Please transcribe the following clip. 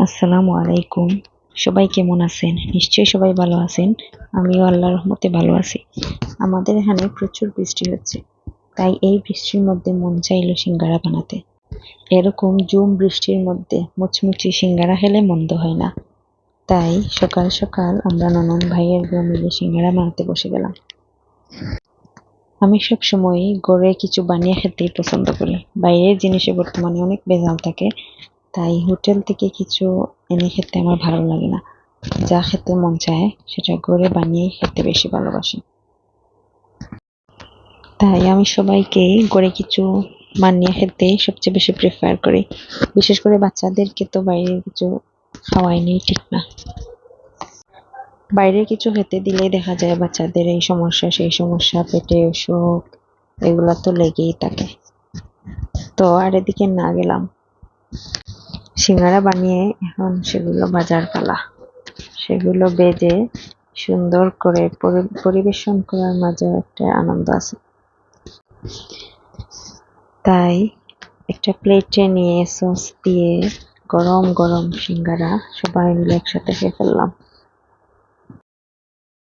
আসসালামু আলাইকুম। সবাই কেমন আছেন? নিশ্চয়ই সবাই ভালো আছেন। আমিও আল্লাহর রহমতে ভালো আছি। আমাদের এখানে প্রচুর বৃষ্টি হচ্ছে। তাই এই বৃষ্টির মধ্যে মন চাইলো সিঙ্গারা বানাতে। এরকম জুম বৃষ্টির মধ্যে মুচমুচি সিঙ্গারা খেলে মন্দ হয় না। তাই সকাল সকাল আমরা ননদ ভাইয়ের বউ মিলে সিঙ্গারা বানাতে বসে গেলাম। আমি সব সময় ঘরে কিছু বানিয়ে খেতেই পছন্দ করি। বাইরের জিনিসে বর্তমানে অনেক ভেজাল থাকে। তাই হোটেল থেকে কিছু এনে খেতে আমার ভালো লাগে না। যা খেতে মন চায়, সেটা ঘরে বানিয়ে খেতে বেশি ভালোবাসি। তাই আমি সবাইকে ঘরে কিছু বানিয়ে খেতে সবচেয়ে বেশি প্রেফার করি। বিশেষ করে বাচ্চাদেরকে তো বাইরের কিছু খাওয়াই খাওয়াইনি, ঠিক না। বাইরের কিছু খেতে দিলেই দেখা যায় বাচ্চাদের এই সমস্যা, সেই সমস্যা, পেটে অসুখ, এগুলা তো লেগেই থাকে। তো আর এদিকে না গেলাম। সিঙ্গারা বানিয়ে এখন সেগুলো বাজার পালা। সেগুলো বেজে সুন্দর করে পরি- পরিবেশন করার মাঝেও একটা আনন্দ আছে। তাই একটা প্লেটে নিয়ে সস দিয়ে গরম গরম সিঙ্গারা সবাই মিলে একসাথে খেয়ে ফেললাম।